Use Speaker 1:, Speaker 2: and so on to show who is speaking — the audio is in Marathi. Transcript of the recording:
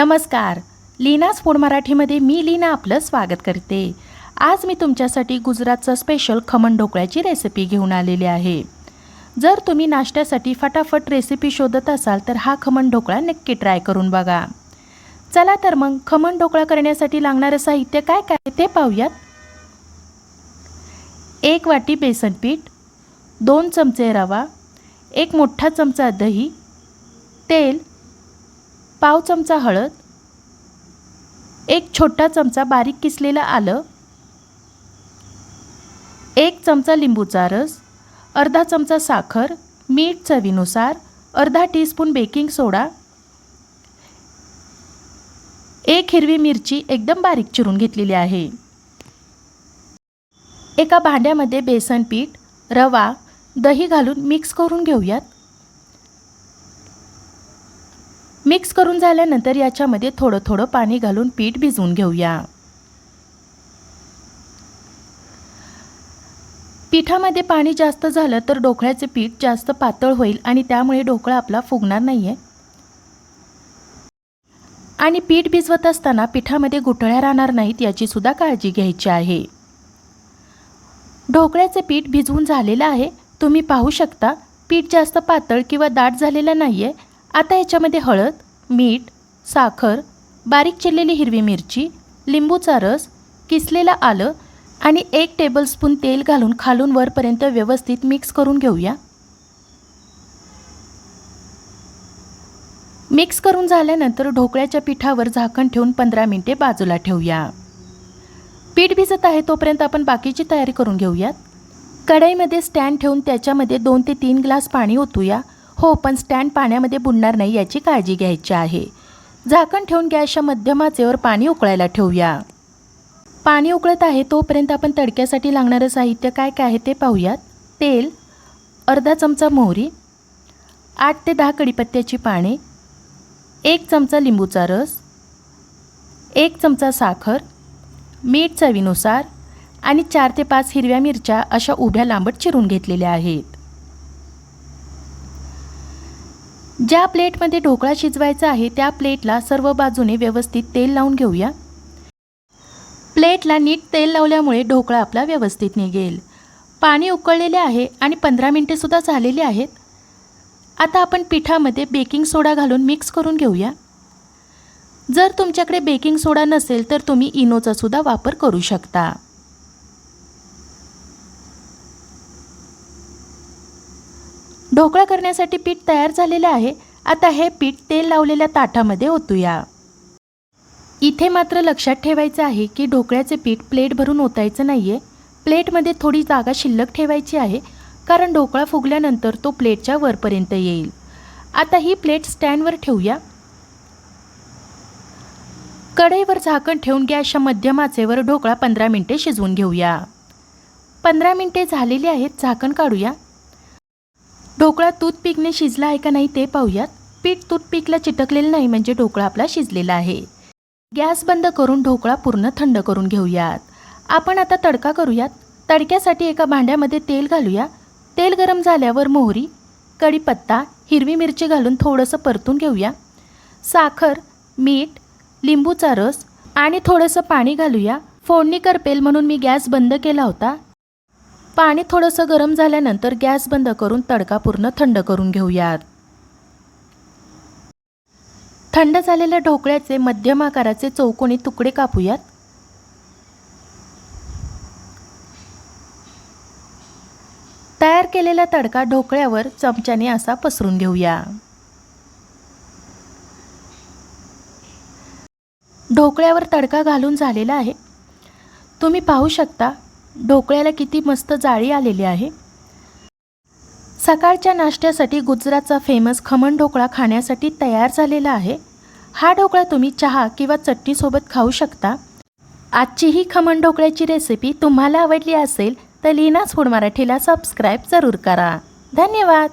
Speaker 1: नमस्कार. लीनाज फूड मराठीमध्ये मी लीना आपलं स्वागत करते. आज मी तुमच्यासाठी गुजरातचं स्पेशल खमण ढोकळ्याची रेसिपी घेऊन आलेली आहे. जर तुम्ही नाश्त्यासाठी फटाफट रेसिपी शोधत असाल तर हा खमण ढोकळा नक्की ट्राय करून बघा. चला तर मग खमण ढोकळा करण्यासाठी लागणारं साहित्य काय काय ते पाहूयात. एक वाटी बेसन पीठ दोन चमचे रवा एक मोठा चमचा दही तेल पाव चमचा हळद एक छोटा चमचा बारीक किसलेलं आलं एक चमचा लिंबूचा रस अर्धा चमचा साखर मीठ चवीनुसार अर्धा टीस्पून बेकिंग सोडा एक हिरवी मिरची एकदम बारीक चिरून घेतलेली आहे. एका भांड्यामध्ये बेसन पीठ रवा दही घालून मिक्स करून घेऊयात. मिक्स करून झाल्यानंतर याच्यामध्ये थोडं थोडं पाणी घालून पीठ भिजवून घेऊया. पिठामध्ये पाणी जास्त झालं तर ढोकळ्याचे पीठ जास्त पातळ होईल आणि त्यामुळे ढोकळा आपला फुगणार नाही आहे आणि पीठ भिजवत असताना पिठामध्ये गुठळ्या राहणार नाहीत याची सुद्धा काळजी घ्यायची आहे. ढोकळ्याचे पीठ भिजवून झालेलं आहे. तुम्ही पाहू शकता पीठ जास्त पातळ किंवा दाट झालेलं नाही आहे आता याच्यामध्ये हळद मीठ साखर बारीक चिरलेली हिरवी मिरची लिंबूचा रस किसलेलं आलं आणि एक टेबलस्पून तेल घालून खालून वरपर्यंत व्यवस्थित मिक्स करून घेऊया. मिक्स करून झाल्यानंतर ढोकळ्याच्या पिठावर झाकण ठेवून पंधरा मिनटे बाजूला ठेवूया. पीठ भिजत आहे तोपर्यंत आपण बाकीची तयारी करून घेऊयात. कढईमध्ये स्टँड ठेवून त्याच्यामध्ये दोन ते तीन ग्लास पाणी ओतूया. हो पण स्टँड पाण्यामध्ये बुडणार नाही याची काळजी घ्यायची आहे. झाकण ठेवून गॅसच्या मध्यमाचेवर पाणी उकळायला ठेवूया. पाणी उकळत आहे तोपर्यंत आपण तडक्यासाठी लागणारं साहित्य काय काय आहे ते पाहूयात. तेल अर्धा चमचा मोहरी आठ ते दहा कडीपत्त्याची पाने एक चमचा लिंबूचा रस एक चमचा साखर मीठ चवीनुसार आणि चार ते पाच हिरव्या मिरच्या अशा उभ्या लांबट चिरून घेतलेल्या आहेत. ज्या प्लेटमध्ये ढोकळा शिजवायचा आहे त्या प्लेटला सर्व बाजूने व्यवस्थित तेल लावून घेऊया. प्लेटला नीट तेल लावल्यामुळे ढोकळा आपला व्यवस्थित निघेल. पाणी उकळलेले आहे आणि पंधरा मिनटेसुद्धा झालेली आहेत. आता आपण पिठामध्ये बेकिंग सोडा घालून मिक्स करून घेऊया. जर तुमच्याकडे बेकिंग सोडा नसेल तर तुम्ही इनोचासुद्धा वापर करू शकता. ढोकळा करण्यासाठी पीठ तयार झालेलं आहे. आता हे पीठ तेल लावलेल्या ताटामध्ये ओतूया. इथे मात्र लक्षात ठेवायचं आहे की ढोकळ्याचे पीठ प्लेट भरून ओतायचं नाही आहे प्लेटमध्ये थोडी जागा शिल्लक ठेवायची आहे कारण ढोकळा फुगल्यानंतर तो प्लेटच्या वरपर्यंत येईल. आता ही प्लेट स्टँडवर ठेवूया. कढईवर झाकण ठेवून गॅसच्या मध्यम आचेवर ढोकळा पंधरा मिनटे शिजवून घेऊया. पंधरा मिनटे झालेली आहेत झाकण काढूया. ढोकळा टूथपिकने शिजला आहे का नाही ते पाहूयात. पीठ टूथपिकला चिटकलेलं नाही म्हणजे ढोकळा आपला शिजलेला आहे. गॅस बंद करून ढोकळा पूर्ण थंड करून घेऊयात. आपण आता तडका करूयात. तडक्यासाठी एका भांड्यामध्ये तेल घालूया. तेल गरम झाल्यावर मोहरी कढीपत्ता हिरवी मिरची घालून थोडंसं परतून घेऊया. साखर मीठ लिंबूचा रस आणि थोडंसं पाणी घालूया. फोडणी करपेल म्हणून मी गॅस बंद केला होता. पाणी थोडंसं गरम झाल्यानंतर गॅस बंद करून तडका पूर्ण थंड करून घेऊयात. थंड झालेल्या ढोकळ्याचे मध्यम आकाराचे चौकोनी तुकडे कापूयात. तयार केलेला तडका ढोकळ्यावर चमच्याने असा पसरून घेऊया. ढोकळ्यावर तडका घालून झालेला आहे. तुम्ही पाहू शकता ढोकळ्याला किती मस्त जाळी आलेली आहे. सकाळच्या नाश्त्यासाठी गुजरातचा फेमस खमण ढोकळा खाण्यासाठी तयार झालेला आहे. हा ढोकळा तुम्ही चहा किंवा चटणीसोबत खाऊ शकता. आजची ही खमण ढोकळ्याची रेसिपी तुम्हाला आवडली असेल तर लीनाच फूड मराठीला सबस्क्राईब जरूर करा. धन्यवाद!